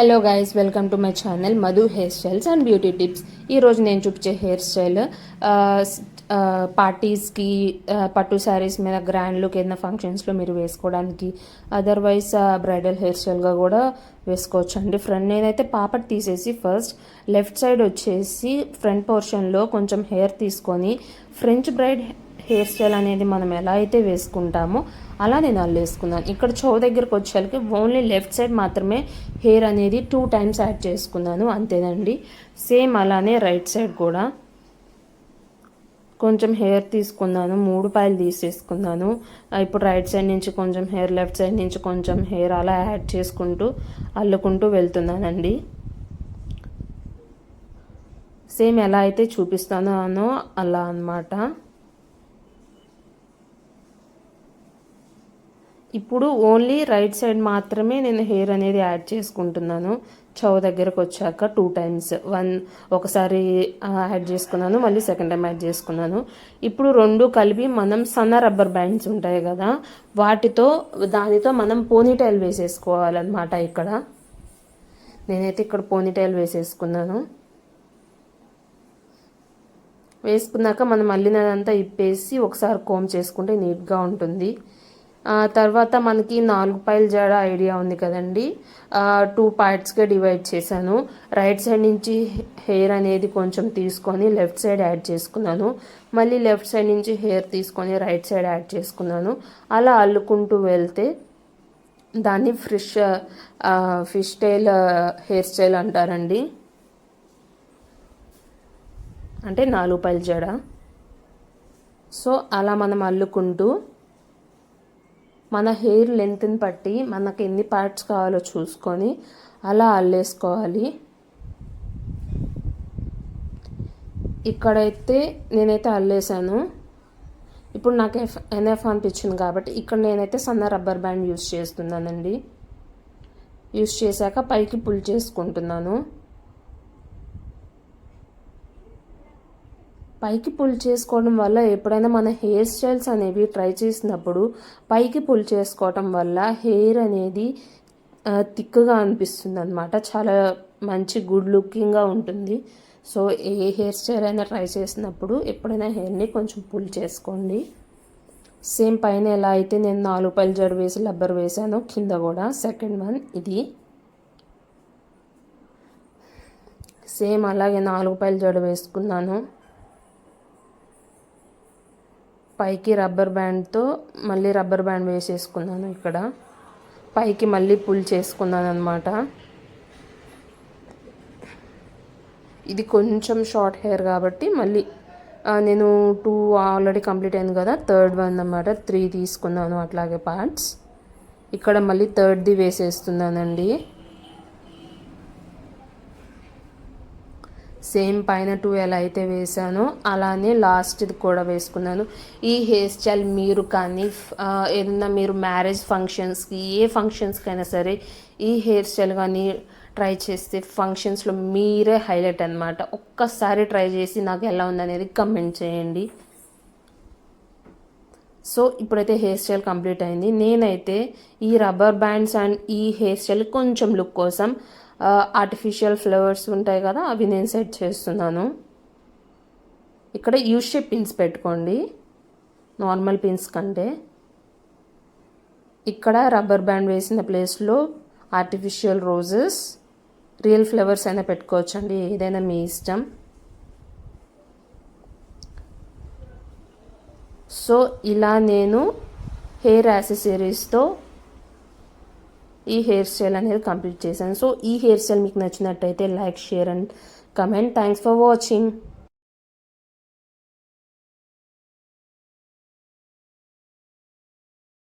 Hello guys welcome to my channel Madhu hair styles and beauty tips ఈరోజు నేను చూపించే hair style పార్టీస్కి పట్టు శారీస్ మీద గ్రాండ్ లుక్ ఏదైనా ఫంక్షన్స్లో మీరు వేసుకోవడానికి. అదర్వైజ్ బ్రైడల్ హెయిర్ స్టైల్గా కూడా వేసుకోవచ్చు అండి ఫ్రంట్ నేనైతే పాపట్ తీసేసి ఫస్ట్ లెఫ్ట్ సైడ్ వచ్చేసి ఫ్రంట్ పోర్షన్లో కొంచెం హెయిర్ తీసుకొని ఫ్రెంచ్ బ్రైడ్ హెయిర్ స్టైల్ అనేది మనం ఎలా అయితే వేసుకుంటామో అలా నేను అల్లు వేసుకున్నాను. ఇక్కడ చౌ దగ్గరకు వచ్చేసరికి ఓన్లీ లెఫ్ట్ సైడ్ మాత్రమే హెయిర్ అనేది టూ టైమ్స్ యాడ్ చేసుకున్నాను అంతేనండి. సేమ్ అలానే రైట్ సైడ్ కూడా. కొంచెం హెయిర్ తీసుకున్నాను మూడు పాయలు తీసేసుకున్నాను. ఇప్పుడు రైట్ సైడ్ నుంచి కొంచెం హెయిర్ లెఫ్ట్ సైడ్ నుంచి కొంచెం హెయిర్ అలా యాడ్ చేసుకుంటూ అల్లుకుంటూ వెళ్తున్నానండి. సేమ్ ఎలా అయితే చూపిస్తానో అలా అనమాట ఇప్పుడు ఓన్లీ రైట్ సైడ్ మాత్రమే నేను హెయిర్ అనేది యాడ్ చేసుకుంటున్నాను. చౌ దగ్గరకు వచ్చాక టూ టైమ్స్. వన్ ఒకసారి యాడ్ చేసుకున్నాను మళ్ళీ సెకండ్ టైం యాడ్ చేసుకున్నాను. ఇప్పుడు రెండు కలిపి మనం సన్న రబ్బర్ బ్యాండ్స్ ఉంటాయి కదా వాటితో దానితో మనం పోనీటైల్ వేసేసుకోవాలన్నమాట ఇక్కడ. నేనైతే ఇక్కడ పోనీటైల్ వేసేసుకున్నాను. వేసుకున్నాక మనం మళ్ళీ అదంతా ఇప్పేసి ఒకసారి కోమ్ చేసుకుంటే నీట్గా ఉంటుంది. తర్వాత మనకి నాలుగు పైల జాడ ఐడియా ఉంది కదండి. టూ పార్ట్స్గా డివైడ్ చేశాను. రైట్ సైడ్ నుంచి హెయిర్ అనేది కొంచెం తీసుకొని లెఫ్ట్ సైడ్ యాడ్ చేసుకున్నాను. మళ్ళీ లెఫ్ట్ సైడ్ నుంచి హెయిర్ తీసుకొని రైట్ సైడ్ యాడ్ చేసుకున్నాను. అలా అల్లుకుంటూ వెళ్తే దాన్ని ఫ్రిష్ ఫిష్ స్టైల్ హెయిర్ స్టైల్ అంటారండి. అంటే నాలుగు పైల జడ. సో అలా మనం అల్లుకుంటూ మన హెయిర్ లెంత్ని బట్టి మనకు ఎన్ని పార్ట్స్ కావాలో చూసుకొని అలా అల్లేసుకోవాలి. ఇక్కడైతే నేనైతే అల్లేసాను. ఇప్పుడు నాకు ఎఫ్ ఎన్ఎఫ్ అనిపించింది కాబట్టి ఇక్కడ నేనైతే సన్న రబ్బర్ బ్యాండ్ యూస్ చేస్తున్నానండి. యూస్ చేశాక పైకి పుల్ చేసుకుంటున్నాను. పైకి పుల్ చేసుకోవడం వల్ల ఎప్పుడైనా మన హెయిర్ స్టైల్స్ అనేవి ట్రై చేసినప్పుడు పైకి పుల్ చేసుకోవటం వల్ల హెయిర్ అనేది థిక్గా అనిపిస్తుంది అనమాట చాలా మంచి గుడ్ లుకింగ్గా ఉంటుంది. సో ఏ హెయిర్ స్టైల్ అయినా ట్రై చేసినప్పుడు ఎప్పుడైనా హెయిర్ని కొంచెం పుల్ చేసుకోండి. సేమ్ పైన ఎలా అయితే నేను నాలుగు పైలు జడ వేసి లబ్బర్ వేసాను కింద కూడా సెకండ్ వన్ ఇది. సేమ్ అలాగే నాలుగు పైలు జడ వేసుకున్నాను. పైకి రబ్బర్ బ్యాండ్తో మళ్ళీ రబ్బర్ బ్యాండ్ వేసేసుకున్నాను ఇక్కడ. పైకి మళ్ళీ పుల్ చేసుకున్నాను అనమాట ఇది కొంచెం షార్ట్ హెయిర్ కాబట్టి మళ్ళీ నేను టూ ఆల్రెడీ కంప్లీట్ అయింది కదా థర్డ్ వన్ అనమాట త్రీ తీసుకున్నాను అట్లాగే పార్ట్స్. ఇక్కడ మళ్ళీ థర్డ్ది వేసేస్తున్నానండి. సేమ్ పైన టూ ఎలా అయితే వేసానో అలానే లాస్ట్ది కూడా వేసుకున్నాను. ఈ హెయిర్ స్టైల్ మీరు కానీ ఏదన్నా మీరు మ్యారేజ్ ఫంక్షన్స్కి ఏ ఫంక్షన్స్కైనా సరే ఈ హెయిర్ స్టైల్ కానీ ట్రై చేస్తే ఫంక్షన్స్లో మీరే హైలైట్ అనమాట ఒక్కసారి ట్రై చేసి నాకు ఎలా ఉందనేది కమెంట్ చేయండి. సో ఇప్పుడైతే హెయిర్ స్టైల్ కంప్లీట్ అయింది. నేనైతే ఈ రబ్బర్ బ్యాండ్స్ అండ్ ఈ హెయిర్ స్టైల్ కొంచెం లుక్ కోసం ఆర్టిఫిషియల్ ఫ్లవర్స్ ఉంటాయి కదా అవి నేను సెట్ చేస్తున్నాను. ఇక్కడ యూ షేప్ పిన్స్ పెట్టుకోండి. నార్మల్ పిన్స్ కంటే. ఇక్కడ రబ్బర్ బ్యాండ్ వేసిన ప్లేస్లో ఆర్టిఫిషియల్ రోజెస్ రియల్ ఫ్లవర్స్ అయినా పెట్టుకోవచ్చండి ఏదైనా మీ ఇష్టం. సో ఇలా నేను హెయిర్ యాసెసరీస్తో ఈ హెయిర్ స్టైల్ అనేది కంప్లీట్ చేశాను. సో ఈ హెయిర్ స్టైల్ మీకు నచ్చినట్టయితే like share and comment. Thanks for watching